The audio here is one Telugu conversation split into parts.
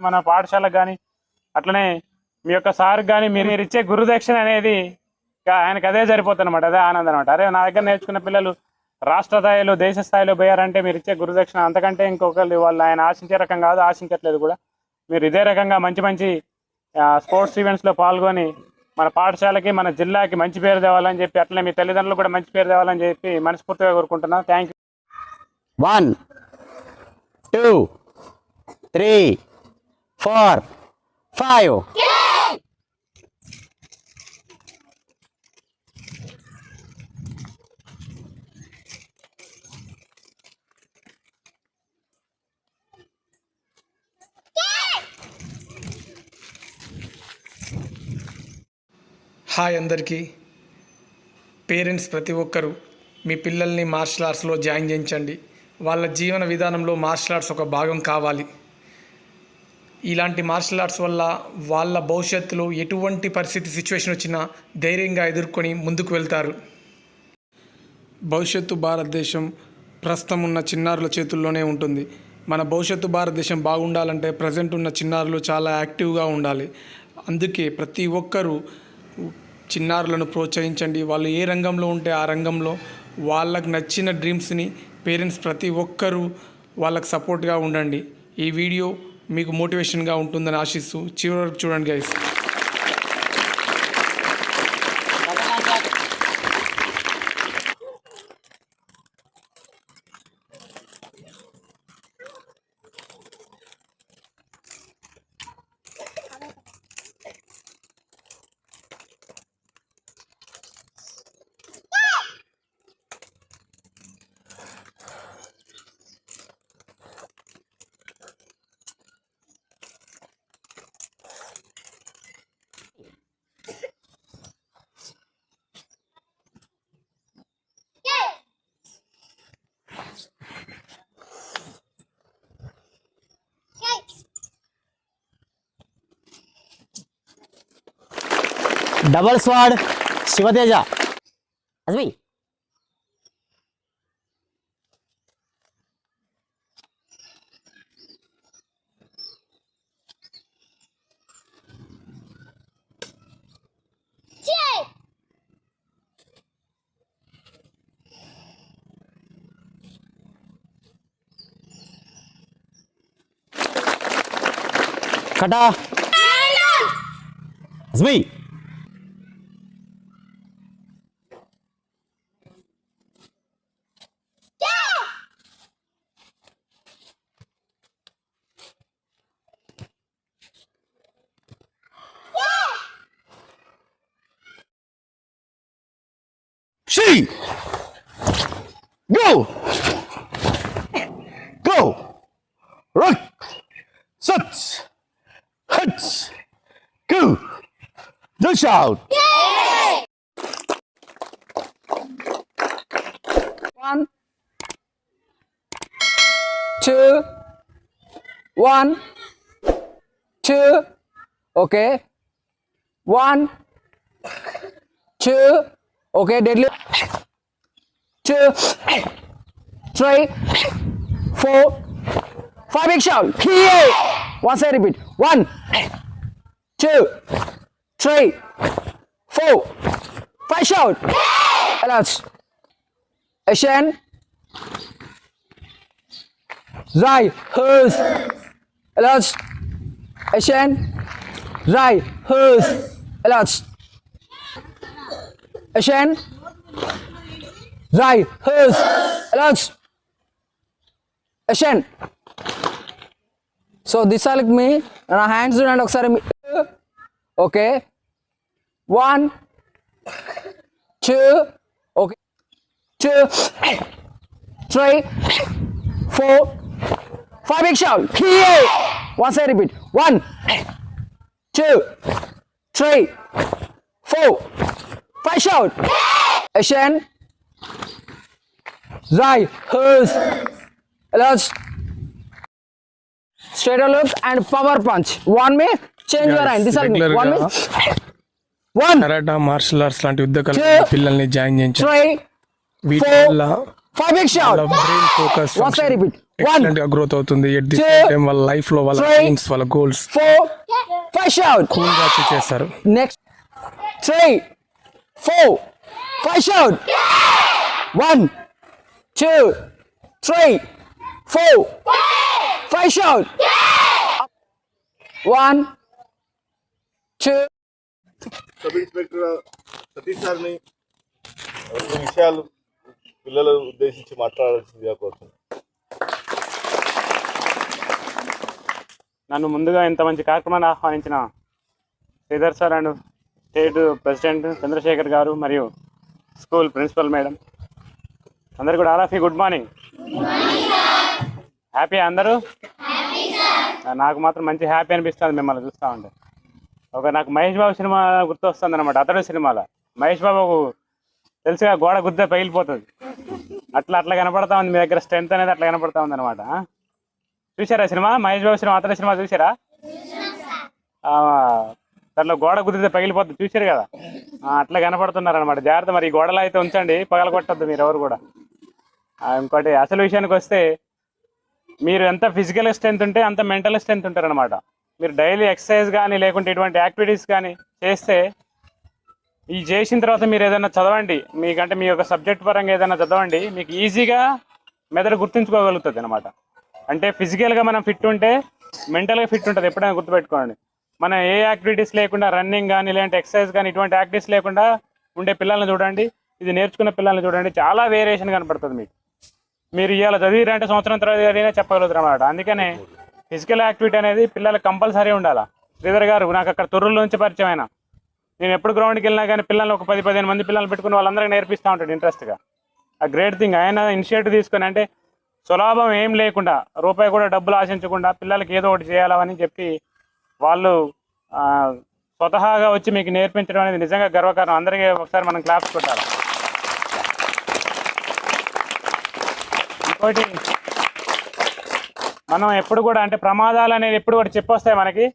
మన పాఠశాలకు కానీ అట్లనే మీ యొక్క సార్ కానీ మీరు మీరు ఇచ్చే గురుదక్షిణ అనేది ఆయనకు అదే సరిపోతుందన్నమాట అదే ఆనందం అనమాట అరే నా దగ్గర నేర్చుకున్న పిల్లలు రాష్ట్ర స్థాయిలో దేశ స్థాయిలో పోయారంటే మీరు ఇచ్చే గురుదక్షిణ అంతకంటే ఇంకొకరు వాళ్ళు ఆయన ఆశించే రకం కాదు ఆశించట్లేదు కూడా. మీరు ఇదే రకంగా మంచి మంచి స్పోర్ట్స్ ఈవెంట్స్లో పాల్గొని మన పాఠశాలకి మన జిల్లాకి మంచి పేరు తేవాలని చెప్పి అట్లనే మీ తల్లిదండ్రులు కూడా మంచి పేరు తేవాలని చెప్పి మనస్ఫూర్తిగా కోరుకుంటున్నాను. Thank you one two three four five. Hi అందరికీ. పేరెంట్స్ ప్రతి ఒక్కరూ మీ పిల్లల్ని మార్షల్ ఆర్ట్స్లో జాయిన్ చేయించండి. వాళ్ళ జీవన విధానంలో మార్షల్ ఆర్ట్స్ ఒక భాగం కావాలి. ఇలాంటి మార్షల్ ఆర్ట్స్ వల్ల వాళ్ళ భవిష్యత్తులో ఎటువంటి పరిస్థితి సిచ్యువేషన్ వచ్చినా ధైర్యంగా ఎదుర్కొని ముందుకు వెళ్తారు. భవిష్యత్తు భారతదేశం ప్రస్తుతం ఉన్న చిన్నారుల చేతుల్లోనే ఉంటుంది. మన భవిష్యత్తు భారతదేశం బాగుండాలంటే ప్రజెంట్ ఉన్న చిన్నారులు చాలా యాక్టివ్గా ఉండాలి. అందుకే ప్రతి ఒక్కరూ చిన్నారులను ప్రోత్సహించండి. వాళ్ళు ఏ రంగంలో ఉంటే ఆ రంగంలో వాళ్ళకు నచ్చిన డ్రీమ్స్ని పేరెంట్స్ ప్రతి ఒక్కరూ వాళ్ళకి సపోర్ట్గా ఉండండి. ఈ వీడియో మీకు మోటివేషన్గా ఉంటుందని ఆశిస్తూ చివరి వరకు చూడండి గైస్ डबल स्वाड शिव तेजा अजमी कटा। अजमी। Out. One, two, one, two, okay. One, two, okay. Deadly. Two, three, four, five. Big shout. Here. Once I repeat. One, two, three, four, five shout. Elaç. Eşen. Zay, hız. Elaç. Eşen. Zay, hız. Elaç. Eşen. Zay, hız. Elaç. Eşen. So this are like me. Na hands and okasari Okay. One, two, okay, two, three, four, five. Big shout. Here. Once I repeat. One, two, three, four, five. Shout. Action. Right. Hers. Let's straighter look and power punch. One may change yes, your hand. This is one me. One karate martial arts లాంటి యుద్ధ కళ పిల్లల్ని జాయిన్ చేయించాలి వీటిల్ల five weeks shot brain focus one అంటే గ్రోత్ అవుతుంది. ఎట్ వాళ్ళ లైఫ్లో వాళ్ళ డ్రీమ్స్ వాళ్ళ గోల్స్ ఫోర్ ఫైవ్ షాట్ చేస్తారు. Next three four five shot one two three four five shot one two. Sub inspector Satish సార్ని కొన్ని విషయాలు పిల్లలు ఉద్దేశించి మాట్లాడాల్సిందిగా కోరుతున్నాను. నన్ను ముందుగా ఇంత మంచి కార్యక్రమాన్ని ఆహ్వానించిన Sridhar sir and state president Chandrasekhar garu మరియు స్కూల్ ప్రిన్సిపల్ మేడం అందరు కూడా all of good morning. Happy అందరూ? నాకు మాత్రం మంచి హ్యాపీ అనిపిస్తుంది మిమ్మల్ని చూస్తూ ఉంటే. ఒక నాకు మహేష్ బాబు సినిమా గుర్తొస్తుంది అనమాట అతడు సినిమాలో. మహేష్ బాబుకు తెలుసుగా గోడ గుద్ద పగిలిపోతుంది. అట్లా అట్లా కనపడతా ఉంది మీ దగ్గర. స్ట్రెంత్ అనేది అట్లా కనపడతా ఉంది అనమాట చూసారా cinema? Mahesh Babu cinema Athadu cinema చూసారా ఆ, దాంట్లో గోడ కుదిరితే పగిలిపోతుంది చూసారు కదా? అట్లా కనపడుతున్నారు అనమాట జాగ్రత్త మరి ఈ గోడలో అయితే ఉంచండి. పగల కొట్టద్దు మీరు ఎవరు కూడా. ఇంకోటి అసలు విషయానికి వస్తే మీరు ఎంత ఫిజికల్ స్ట్రెంత్ ఉంటే అంత మెంటల్ స్ట్రెంత్ ఉంటారనమాట మీరు డైలీ ఎక్సర్సైజ్ కానీ లేకుంటే ఇటువంటి యాక్టివిటీస్ కానీ చేస్తే ఈ చేసిన తర్వాత మీరు ఏదైనా చదవండి. మీకంటే మీ యొక్క సబ్జెక్ట్ పరంగా ఏదైనా చదవండి మీకు ఈజీగా మెదడు గుర్తుంచుకోగలుగుతుంది అనమాట అంటే ఫిజికల్గా మనం ఫిట్ ఉంటే మెంటల్గా ఫిట్ ఉంటుంది. ఎప్పుడైనా గుర్తుపెట్టుకోండి. మనం ఏ యాక్టివిటీస్ లేకుండా రన్నింగ్ కానీ లేదంటే ఎక్సర్సైజ్ కానీ ఇటువంటి యాక్టివిటీస్ లేకుండా ఉండే పిల్లల్ని చూడండి. ఇది నేర్చుకున్న పిల్లల్ని చూడండి. చాలా వేరియేషన్ కనపడుతుంది మీకు. మీరు ఇవాళ చదివిరంటే సంవత్సరం తర్వాత చదివినా చెప్పగలుగుతారు అన్నమాట అందుకనే ఫిజికల్ యాక్టివిటీ అనేది పిల్లలకు కంపల్సరీ ఉండాలా? శ్రీధర్ గారు నాకు అక్కడ తొర్రుల నుంచి పరిచయం అయినా. నేను ఎప్పుడు గ్రౌండ్కి వెళ్ళినా కానీ పిల్లలు ఒక పది పదిహేను మంది పిల్లలు పెట్టుకుని వాళ్ళందరికీ నేర్పిస్తూ ఉంటాడు ఇంట్రెస్ట్గా ఆ గ్రేట్ థింగ్ ఆయన ఇనిషియేటివ్ తీసుకొని అంటే సులాభం ఏం లేకుండా రూపాయి కూడా డబ్బులు ఆశించకుండా పిల్లలకి ఏదో ఒకటి చేయాలని చెప్పి వాళ్ళు స్వతహాగా వచ్చి మీకు నేర్పించడం అనేది నిజంగా గర్వకారణం. అందరికీ ఒకసారి మనం క్లాప్స్ కొట్టాలి. ఇంకోటి మనం ఎప్పుడు కూడా అంటే ప్రమాదాలు అనేది ఎప్పుడు కూడా చెప్పొస్తాయి మనకి.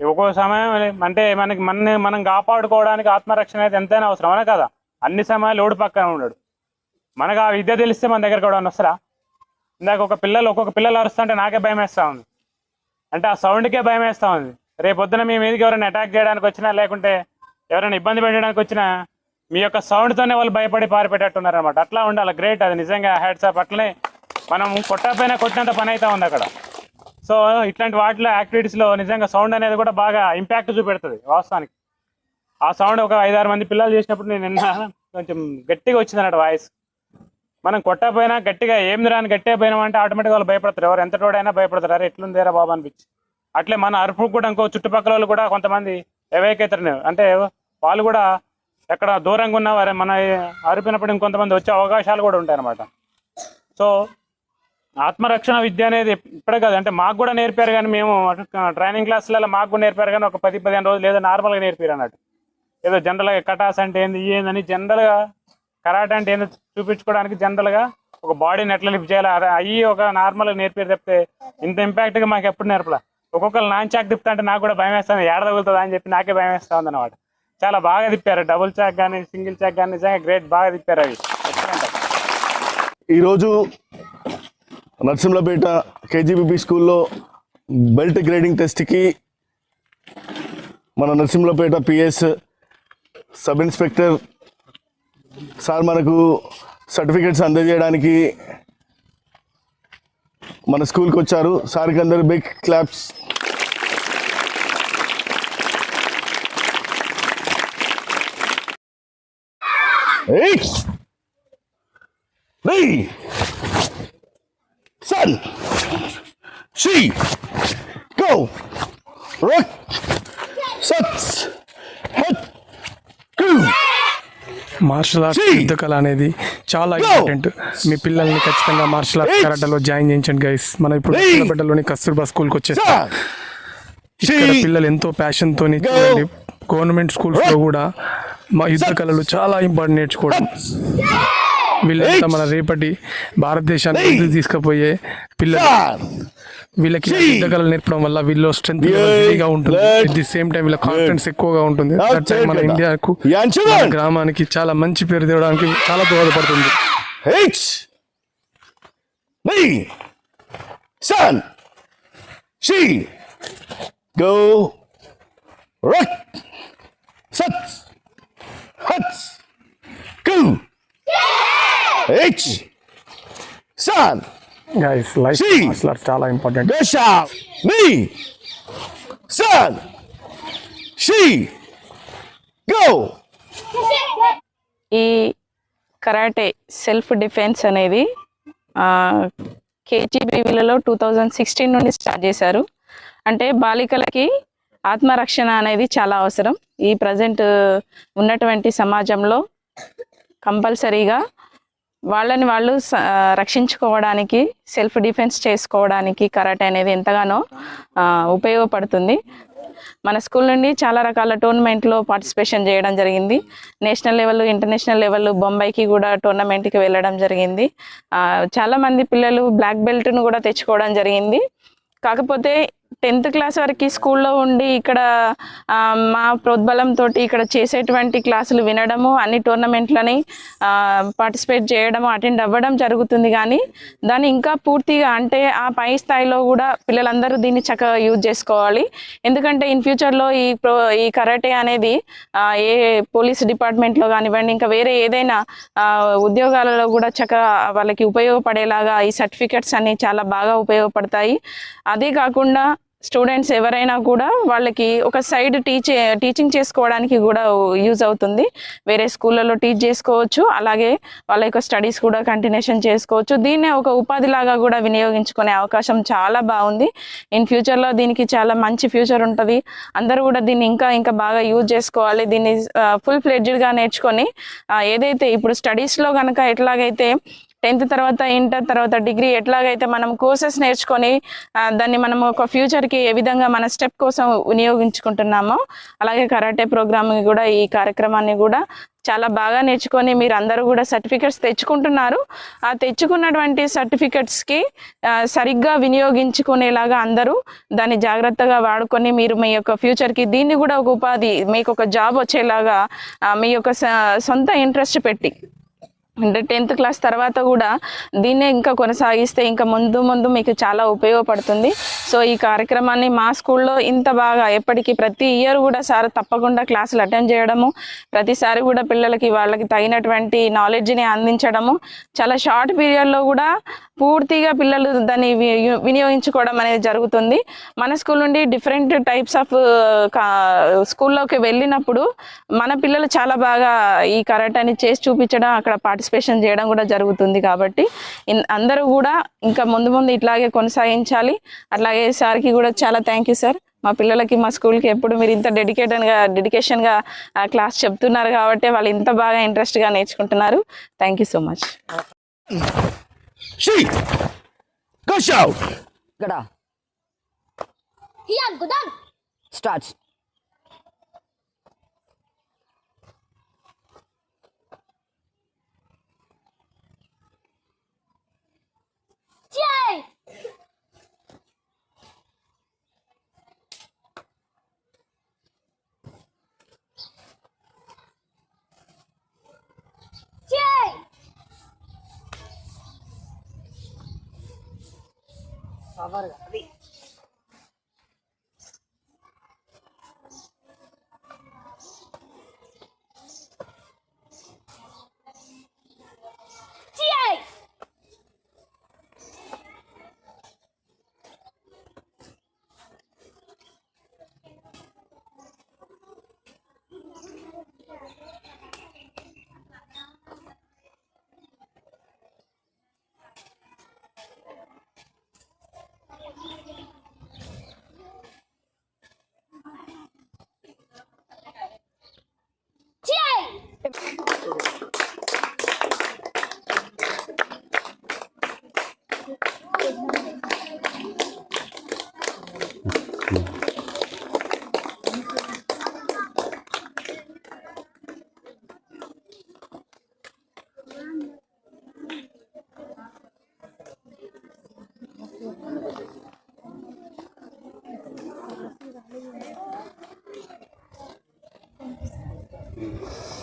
ఒక్కో సమయం అంటే మనకి మన మనం కాపాడుకోవడానికి ఆత్మరక్షణ అయితే ఎంతైనా అవసరం. అవునా కదా? అన్ని సమయాలు ఓడి పక్కన ఉండడు. మనకు ఆ విద్య తెలిస్తే మన దగ్గర కూడా వస్తారా? ఇందాక ఒక పిల్లలు ఒక్కొక్క పిల్లలు అరుస్తుంటే నాకే భయం వేస్తూ ఉంది. అంటే ఆ సౌండ్కే భయం వేస్తూ ఉంది. రేపు పొద్దున మీ మీదకి ఎవరైనా అటాక్ చేయడానికి వచ్చినా లేకుంటే ఎవరైనా ఇబ్బంది పెట్టడానికి వచ్చినా మీ యొక్క సౌండ్తోనే వాళ్ళు భయపడి పారిపెట్టేట్టున్నారు అనమాట అట్లా ఉండాలి. గ్రేట్ అది. నిజంగా హ్యాట్సాప్ అట్లనే మనం కొట్టకపోయినా కొట్టినంత పని అయితే ఉంది అక్కడ. సో ఇట్లాంటి వాటిలో యాక్టివిటీస్లో నిజంగా సౌండ్ అనేది కూడా బాగా ఇంపాక్ట్ చూపెడుతుంది వాస్తవానికి. ఆ సౌండ్ ఒక ఐదారు మంది పిల్లలు చేసినప్పుడు నేను నిన్న కొంచెం గట్టిగా వచ్చింది అన్నట్టు వాయిస్. మనం కొట్టకపోయినా గట్టిగా ఏం రాని గట్టిగా పోయినామంటే ఆటోమేటిక్గా వాళ్ళు భయపడతారు. ఎవరు ఎంత రోడైనా భయపడతారు. అరే ఎట్లుందేరా బాబు అనిపించి. అట్లే మన అరుపు కూడా ఇంకో చుట్టుపక్కల వాళ్ళు కూడా కొంతమంది ఎవేకైతారు అంటే వాళ్ళు కూడా ఎక్కడ దూరంగా ఉన్న వారే మన అరిపినప్పుడు ఇంకొంతమంది వచ్చే అవకాశాలు కూడా ఉంటాయి అన్నమాట సో ఆత్మరక్షణ విద్య అనేది ఇప్పుడే కాదు. అంటే మాకు కూడా నేర్పారు కానీ మేము ట్రైనింగ్ క్లాసులలో మాకు కూడా నేర్పారు కానీ ఒక పది పదిహేను రోజులు ఏదో నార్మల్గా నేర్పారు అన్నట్టు. ఏదో జనరల్గా కటాస్ అంటే ఏంది ఏందని జనరల్గా కరాటే అంటే ఏందో చూపించుకోవడానికి జనరల్గా ఒక బాడీని ఎట్లా లిఫ్ట్ చేయాలి అవి అయ్యి ఒక నార్మల్గా నేర్పారు చెప్తే ఇంత ఇంపాక్ట్గా మాకు ఎప్పుడు నేర్పలా? ఒక్కొక్కరు నాన్ చాక్ తిప్పుతా అంటే నాకు కూడా భయం వేస్తుంది. ఏడ తగులుతుంది అని చెప్పి నాకే భయం వేస్తా ఉంది అనమాట చాలా బాగా తిప్పారు. డబుల్ చాక్ కానీ సింగిల్ చాక్ కానీ నిజంగా గ్రేట్ బాగా తిప్పారు అవి. ఈరోజు నరసింహపేట కేజీబీపీ స్కూల్లో బెల్ట్ గ్రేడింగ్ టెస్ట్కి మన Narasimhapeta PS sub inspector sir మనకు సర్టిఫికెట్స్ అందజేయడానికి మన స్కూల్కి వచ్చారు. సార్కి అందరు బిగ్ క్లాప్స్. ఏయ్! Lee! Son! She! Go! Rock! Sets! Hut! Go! Martial arts. యుద్ధ కళ అనేది చాలా. ఇంపార్టెంట్ మీ పిల్లల్ని ఖచ్చితంగా మార్షల్ ఆర్ట్స్. కరాటలో జాయిన్ చేయించండి గైస్ మనం ఇప్పుడు. బిడ్డలోని కస్తూర్బా స్కూల్కి వచ్చేస్తాం! ఇక్కడ! పిల్లలు ఎంతో ప్యాషన్ తోని Go. చూడండి గవర్నమెంట్ స్కూల్స్లో Rock. కూడా మా యుద్ధ కళలు చాలా ఇంపార్టెంట్ నేర్చుకోవడం వీళ్ళంతా. మన రేపటి భారతదేశాన్ని తీసుకుపోయే పిల్లలు! వీళ్ళకి Three. యుద్ధ కళలు నేర్పడం వల్ల వీళ్ళు స్ట్రెంత్. గా ఉంటుంది ది సేమ్ టైం వీళ్ళ కాన్ఫిడెన్స్ ఎక్కువగా ఉంటుంది మన. ఇండియాకు గ్రామానికి చాలా మంచి పేరు తేవడానికి చాలా దోహదపడుతుంది! Son. She. Go. Rock. See. చాలా important Dasha. Me. Son. She. Go. ఈ కరాటే సెల్ఫ్ డిఫెన్స్ అనేది కేజీబీవీలలో టూ థౌజండ్ సిక్స్టీన్ నుండి స్టార్ట్ చేశారు అంటే బాలికలకి ఆత్మరక్షణ అనేది చాలా అవసరం ఈ ప్రజెంట్ ఉన్నటువంటి సమాజంలో కంపల్సరీగా వాళ్ళని వాళ్ళు స- రక్షించుకోవడానికి సెల్ఫ్ డిఫెన్స్ చేసుకోవడానికి కరాటే అనేది ఎంతగానో ఉపయోగపడుతుంది. మన స్కూల్ నుండి చాలా రకాల టోర్నమెంట్లో పార్టిసిపేషన్ చేయడం జరిగింది. నేషనల్ లెవెల్ ఇంటర్నేషనల్ లెవెల్ బొంబాయికి కూడా టోర్నమెంట్కి వెళ్ళడం జరిగింది. చాలామంది పిల్లలు బ్లాక్ బెల్ట్ను కూడా తెచ్చుకోవడం జరిగింది. కాకపోతే టెన్త్ క్లాస్ వరకు స్కూల్లో ఉండి ఇక్కడ మా మా ప్రోద్బలంతో ఇక్కడ చేసేటువంటి క్లాసులు వినడము అన్ని టోర్నమెంట్లని పార్టిసిపేట్ చేయడము అటెండ్ అవ్వడం జరుగుతుంది కానీ దాన్ని ఇంకా పూర్తిగా అంటే ఆ పై స్థాయిలో కూడా పిల్లలందరూ దీన్ని చక్కగా యూజ్ చేసుకోవాలి. ఎందుకంటే ఇన్ ఫ్యూచర్లో ఈ ప్రో ఈ కరాటే అనేది ఏ పోలీస్ డిపార్ట్మెంట్లో కానివ్వండి ఇంకా వేరే ఏదైనా ఉద్యోగాలలో కూడా చక్కగా వాళ్ళకి ఉపయోగపడేలాగా ఈ సర్టిఫికెట్స్ అనేవి చాలా బాగా ఉపయోగపడతాయి. అదే కాకుండా స్టూడెంట్స్ ఎవరైనా కూడా వాళ్ళకి ఒక సైడ్ టీచ్ టీచింగ్ చేసుకోవడానికి కూడా యూజ్ అవుతుంది. వేరే స్కూళ్ళలో టీచ్ చేసుకోవచ్చు. అలాగే వాళ్ళ యొక్క స్టడీస్ కూడా కంటిన్యూషన్ చేసుకోవచ్చు. దీన్నే ఒక ఉపాధిలాగా కూడా వినియోగించుకునే అవకాశం చాలా బాగుంది. ఇన్ ఫ్యూచర్లో దీనికి చాలా మంచి ఫ్యూచర్ ఉంటుంది. అందరూ కూడా దీన్ని ఇంకా ఇంకా బాగా యూజ్ చేసుకోవాలి. దీన్ని ఫుల్ ఫ్లెడ్జ్డ్గా నేర్చుకొని ఏదైతే ఇప్పుడు స్టడీస్లో కనుక ఎట్లాగైతే టెన్త్ తర్వాత ఇంటర్ తర్వాత డిగ్రీ ఎట్లాగైతే మనం కోర్సెస్ నేర్చుకొని దాన్ని మనం ఒక ఫ్యూచర్కి ఏ విధంగా మన స్టెప్ కోసం వినియోగించుకుంటున్నామో అలాగే కరాటే ప్రోగ్రామ్ కూడా ఈ కార్యక్రమాన్ని కూడా చాలా బాగా నేర్చుకొని మీరు అందరూ కూడా సర్టిఫికెట్స్ తెచ్చుకుంటున్నారు. ఆ తెచ్చుకున్నటువంటి సర్టిఫికెట్స్కి సరిగ్గా వినియోగించుకునేలాగా అందరూ దాన్ని జాగ్రత్తగా వాడుకొని మీరు మీ యొక్క ఫ్యూచర్కి దీన్ని కూడా ఒక ఉపాధి మీకు ఒక జాబ్ వచ్చేలాగా మీ యొక్క సొంత ఇంట్రెస్ట్ పెట్టి. అంటే టెన్త్ క్లాస్ తర్వాత కూడా దీన్నే ఇంకా కొనసాగిస్తే ఇంకా ముందు ముందు మీకు చాలా ఉపయోగపడుతుంది. సో ఈ కార్యక్రమాన్ని మా స్కూల్లో ఇంత బాగా ఎప్పటికీ ప్రతి ఇయర్ కూడా సార్ తప్పకుండా క్లాసులు అటెండ్ చేయడము ప్రతిసారి కూడా పిల్లలకి వాళ్ళకి తగినటువంటి నాలెడ్జ్ని అందించడము చాలా షార్ట్ పీరియడ్లో కూడా పూర్తిగా పిల్లలు దాన్ని వి- వినియోగించుకోవడం అనేది జరుగుతుంది. మన స్కూల్ నుండి డిఫరెంట్ టైప్స్ ఆఫ్ స్కూల్లోకి వెళ్ళినప్పుడు మన పిల్లలు చాలా బాగా ఈ కరాటాని చేసి చూపించడం అక్కడ పార్టిసిపేషన్ చేయడం కూడా జరుగుతుంది కాబట్టి ఇన్- అందరూ కూడా ఇంకా ముందు ముందు ఇట్లాగే కొనసాగించాలి. అట్లాగే సార్కి కూడా చాలా థ్యాంక్ యూ సార్ మా పిల్లలకి మా స్కూల్కి ఎప్పుడు మీరు ఇంత డెడికేటెడ్గా డెడికేషన్గా క్లాస్ చెప్తున్నారు కాబట్టి వాళ్ళు ఇంత బాగా ఇంట్రెస్ట్గా నేర్చుకుంటున్నారు. Thank you so much. Starts சவாரி Mm-hmm.